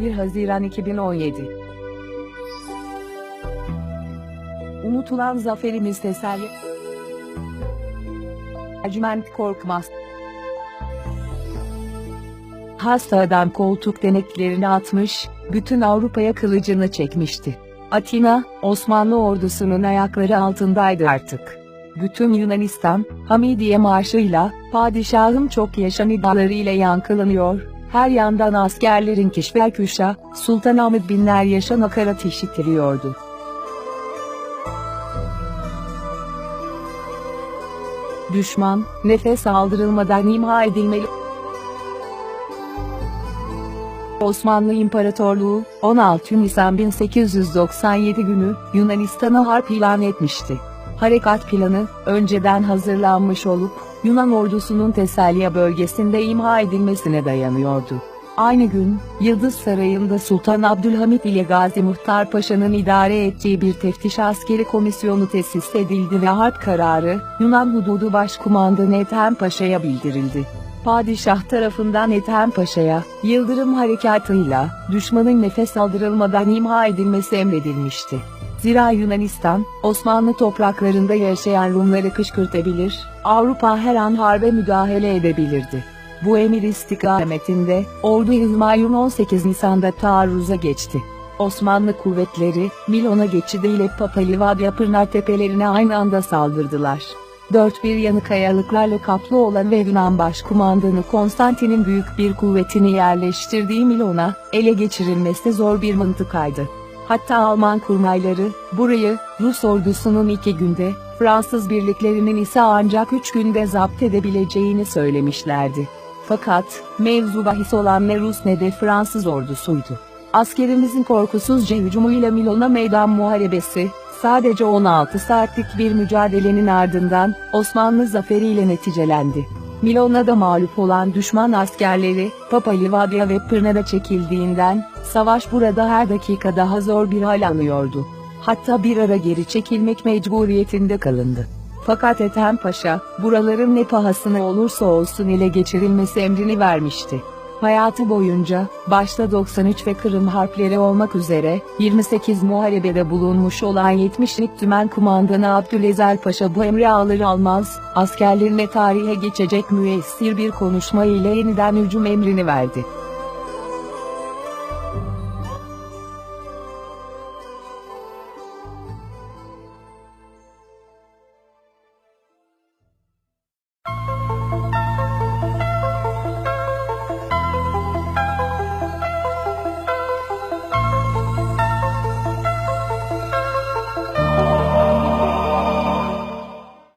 1 Haziran 2017 Unutulan zaferimiz teselli Ercüment Korkmaz Hasta adam koltuk deneklerini atmış, bütün Avrupa'ya kılıcını çekmişti. Atina, Osmanlı ordusunun ayakları altındaydı artık. Bütün Yunanistan, Hamidiye marşıyla, padişahım çok yaşa nidalarıyla yankılanıyor, her yandan askerlerin küşa, Sultanahmet binler yaşa nakarat işitiliyordu. Düşman, nefes aldırılmadan imha edilmeli. Osmanlı İmparatorluğu, 16 Nisan 1897 günü, Yunanistan'a harp ilan etmişti. Harekat planı, önceden hazırlanmış olup, Yunan ordusunun Teselya bölgesinde imha edilmesine dayanıyordu. Aynı gün, Yıldız Sarayı'nda Sultan Abdülhamit ile Gazi Muhtar Paşa'nın idare ettiği bir teftiş askeri komisyonu tesis edildi ve harp kararı, Yunan Hududu Başkumandanı Ethem Paşa'ya bildirildi. Padişah tarafından Ethem Paşa'ya, Yıldırım Harekatı'yla, düşmanın nefes aldırılmadan imha edilmesi emredilmişti. Zira Yunanistan, Osmanlı topraklarında yaşayan Rumları kışkırtabilir, Avrupa her an harbe müdahale edebilirdi. Bu emir istikametinde, ordu Hümayun 18 Nisan'da taarruza geçti. Osmanlı kuvvetleri, Milon'a geçidiyle Papa Livadya Pırnar tepelerine aynı anda saldırdılar. Dört bir yanı kayalıklarla kaplı olan ve Yunan başkumandanı Konstantin'in büyük bir kuvvetini yerleştirdiği Milon'a, ele geçirilmesi zor bir mıntıkaydı. Hatta Alman kurmayları, burayı, Rus ordusunun iki günde, Fransız birliklerinin ise ancak üç günde zapt edebileceğini söylemişlerdi. Fakat, mevzu bahis olan ne Rus ne de Fransız ordusuydu. Askerimizin korkusuzca hücumuyla Milon'a meydan muharebesi, sadece 16 saatlik bir mücadelenin ardından, Osmanlı zaferiyle neticelendi. Milon'a mağlup olan düşman askerleri, Papa Livadya ve Pırna'da çekildiğinden, savaş burada her dakika daha zor bir hal alıyordu. Hatta bir ara geri çekilmek mecburiyetinde kalındı. Fakat Ethem Paşa, buraların ne pahasına olursa olsun ele geçirilmesi emrini vermişti. Hayatı boyunca, başta 93 ve Kırım harpleri olmak üzere, 28 muharebede bulunmuş olan 70'lik tümen kumandanı Abdülezel Paşa bu emri alır almaz, askerlerine tarihe geçecek müessir bir konuşma ile yeniden hücum emrini verdi.